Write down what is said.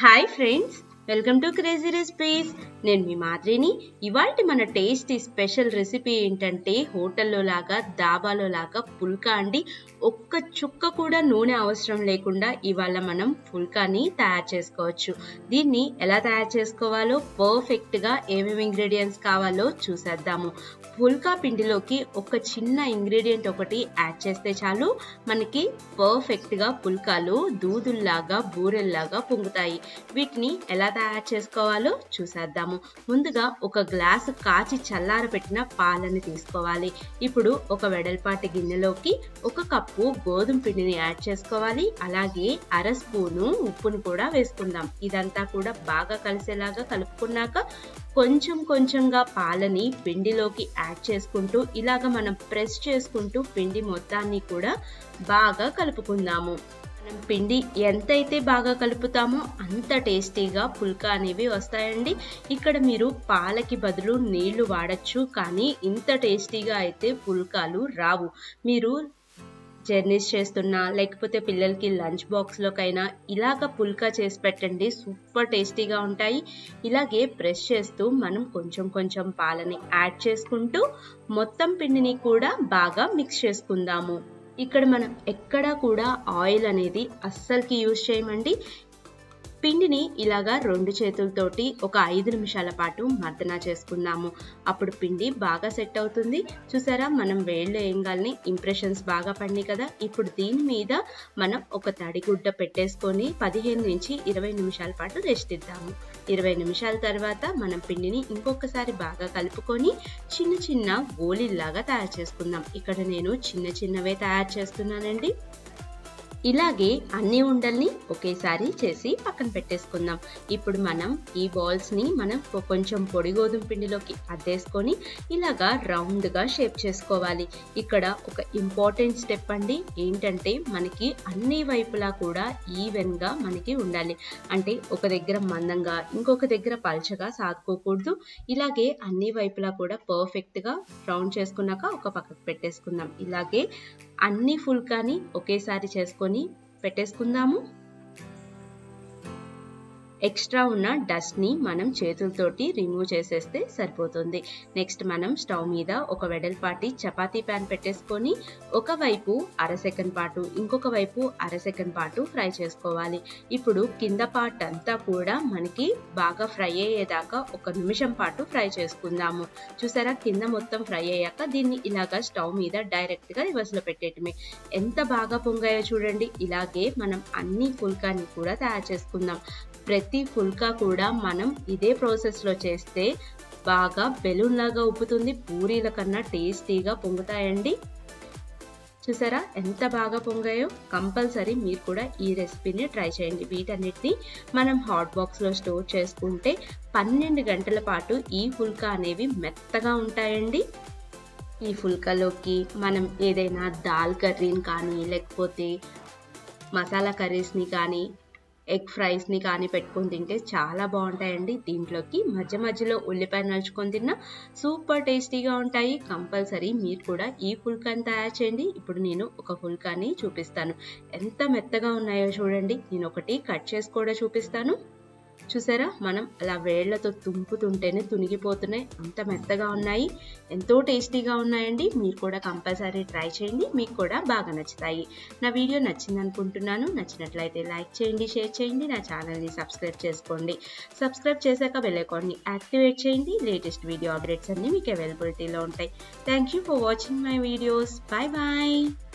Hi friends, welcome to crazy recipes. నేను మీ మాదిరిని. ఇవాళ మన టేస్టీ స్పెషల్ రెసిపీ ఏంటంటే హోటల్లో లాగా దాబాలో లాగా పుల్కా అండి. ఒక్క చుక్క కూడా నూనె అవసరం లేకుండా ఇవాళ మనం పుల్కాని తయారు చేసుకోవచ్చు. దీన్ని ఎలా తయారు చేసుకోవాలో పర్ఫెక్ట్గా ఏమేమి ఇంగ్రీడియంట్స్ కావాలో చూసేద్దాము. పుల్కా పిండిలోకి ఒక చిన్న ఇంగ్రీడియంట్ ఒకటి యాడ్ చేస్తే చాలు. మనకి పర్ఫెక్ట్గా పుల్కాలు దూదుల్లాగా బూరెల్లాగా పొంగుతాయి. వీటిని ఎలా తయారు చేసుకోవాలో చూసేద్దాము. ముందుగా ఒక గ్లాసు కాచి చల్లారబెట్టిన పాలని తీసుకోవాలి. ఇప్పుడు ఒక వెడల్పాటి గిన్నెలోకి ఒక కప్పు గోధుమ పిండిని యాడ్ చేసుకోవాలి. అలాగే అర స్పూను ఉప్పును కూడా వేసుకుందాం. ఇదంతా కూడా బాగా కలిసేలాగా కలుపుకున్నాక కొంచెం కొంచెంగా పాలని పిండిలోకి యాడ్ చేసుకుంటూ ఇలాగ మనం ప్రెస్ చేసుకుంటూ పిండి మొత్తాన్ని కూడా బాగా కలుపుకుందాము. మనం పిండి ఎంతైతే బాగా కలుపుతామో అంత టేస్టీగా పుల్కా అనేవి వస్తాయండి. ఇక్కడ మీరు పాలకి బదులు నీళ్ళు వాడచ్చు కానీ ఇంత టేస్టీగా అయితే పుల్కాలు రావు. మీరు జర్నీస్ చేస్తున్నా లేకపోతే పిల్లలకి లంచ్ బాక్స్లోకైనా ఇలాగ పుల్కా చేసి పెట్టండి. సూపర్ టేస్టీగా ఉంటాయి. ఇలాగే ప్రెస్ చేస్తూ మనం కొంచెం కొంచెం పాలని యాడ్ చేసుకుంటూ మొత్తం పిండిని కూడా బాగా మిక్స్ చేసుకుందాము. ఇక్కడ మనం ఎక్కడా కూడా ఆయిల్ అనేది అస్సలకి యూజ్ చేయమండి. పిండిని ఇలాగా రెండు చేతులతోటి ఒక ఐదు నిమిషాల పాటు మర్దన చేసుకుందాము. అప్పుడు పిండి బాగా సెట్ అవుతుంది. చూసారా మనం వేళ్ళు వేయగాలని ఇంప్రెషన్స్ బాగా పడినాయి కదా. ఇప్పుడు దీని మీద మనం ఒక తడిగుడ్డ పెట్టేసుకొని పదిహేను నుంచి ఇరవై నిమిషాల పాటు రెస్ట్ ఇద్దాము. ఇరవై నిమిషాల తర్వాత మనం పిండిని ఇంకొకసారి బాగా కలుపుకొని చిన్న చిన్న గోళీల్లాగా తయారు చేసుకుందాం. ఇక్కడ నేను చిన్న చిన్నవే తయారు చేస్తున్నానండి. ఇలాగే అన్ని ఉండల్ని ఒకేసారి చేసి పక్కన పెట్టేసుకుందాం. ఇప్పుడు మనం ఈ బాల్స్ని మనం కొంచెం పొడి గోధుమ పిండిలోకి అద్దేసుకొని ఇలాగా రౌండ్గా షేప్ చేసుకోవాలి. ఇక్కడ ఒక ఇంపార్టెంట్ స్టెప్ అండి. ఏంటంటే మనకి అన్ని వైపులా కూడా ఈవెన్గా మనకి ఉండాలి. అంటే ఒక దగ్గర మందంగా ఇంకొక దగ్గర పల్చగా సాగుకోకూడదు ఇలాగే అన్ని వైపులా కూడా పర్ఫెక్ట్గా రౌండ్ చేసుకున్నాక ఒక పక్కకు పెట్టేసుకుందాం. ఇలాగే అన్ని ఫుల్కాని ఒకేసారి చేసుకొని పెట్టేసుకుందాము. ఎక్స్ట్రా ఉన్న డస్ట్ని మనం చేతులతోటి రిమూవ్ చేసేస్తే సరిపోతుంది. నెక్స్ట్ మనం స్టవ్ మీద ఒక వెడల్పాటి చపాతీ ప్యాన్ పెట్టేసుకొని ఒకవైపు అర సెకండ్ పాటు ఇంకొక వైపు అర సెకండ్ పాటు ఫ్రై చేసుకోవాలి. ఇప్పుడు కింద పార్ట్ అంతా కూడా మనకి బాగా ఫ్రై అయ్యేదాకా ఒక నిమిషం పాటు ఫ్రై చేసుకుందాము. చూసారా? కింద మొత్తం ఫ్రై అయ్యాక దీన్ని ఇలాగా స్టవ్ మీద డైరెక్ట్గా రివర్స్లో పెట్టేయటమే. ఎంత బాగా పొంగాయో చూడండి. ఇలాగే మనం అన్ని కుల్కాని కూడా తయారు చేసుకుందాం. ప్రతి ఫుల్కా కూడా మనం ఇదే ప్రాసెస్లో చేస్తే బాగా బెలూన్ లాగా ఉప్పుతుంది పూరీల కన్నా టేస్టీగా పొంగుతాయండి. చూసారా? ఎంత బాగా పొంగాయో కంపల్సరీ మీరు కూడా ఈ రెసిపీని ట్రై చేయండి. వీటన్నిటిని మనం హాట్ బాక్స్లో స్టోర్ చేసుకుంటే పన్నెండు గంటల పాటు ఈ ఫుల్కా అనేవి మెత్తగా ఉంటాయండి. ఈ ఫుల్కాలోకి మనం ఏదైనా దాల్ కర్రీని కానీ లేకపోతే మసాలా కర్రీస్ని కానీ ఎగ్ ఫ్రైస్ని కానీ పెట్టుకొని తింటే చాలా బాగుంటాయండి దీంట్లోకి. మధ్య మధ్యలో ఉల్లిపాయ నలుచుకొని తిన్నా సూపర్ టేస్టీగా ఉంటాయి. కంపల్సరీ మీరు కూడా ఈ ఫుల్కాని తయారు చేయండి. ఇప్పుడు నేను ఒక ఫుల్కాని చూపిస్తాను. ఎంత మెత్తగా ఉన్నాయో చూడండి. నేను ఒకటి కట్ చేసి కూడా చూపిస్తాను. చూసారా? మనం అలా వేళ్ళతో తుంపుతుంటేనే తునిగిపోతున్నాయి. అంత మెత్తగా ఉన్నాయి. ఎంతో టేస్టీగా ఉన్నాయండి. మీరు కూడా కంపల్సరీ ట్రై చేయండి. మీకు కూడా బాగా నచ్చుతాయి. నా వీడియో నచ్చింది అనుకుంటున్నాను నచ్చినట్లయితే లైక్ చేయండి షేర్ చేయండి. నా ఛానల్ని సబ్స్క్రైబ్ చేసుకోండి. సబ్స్క్రైబ్ చేశాక బెల్ యాక్టివేట్ చేయండి. లేటెస్ట్ వీడియో అప్డేట్స్ అన్నీ మీకు అవైలబిలిటీలో ఉంటాయి. Thank you for watching my videos. Bye bye.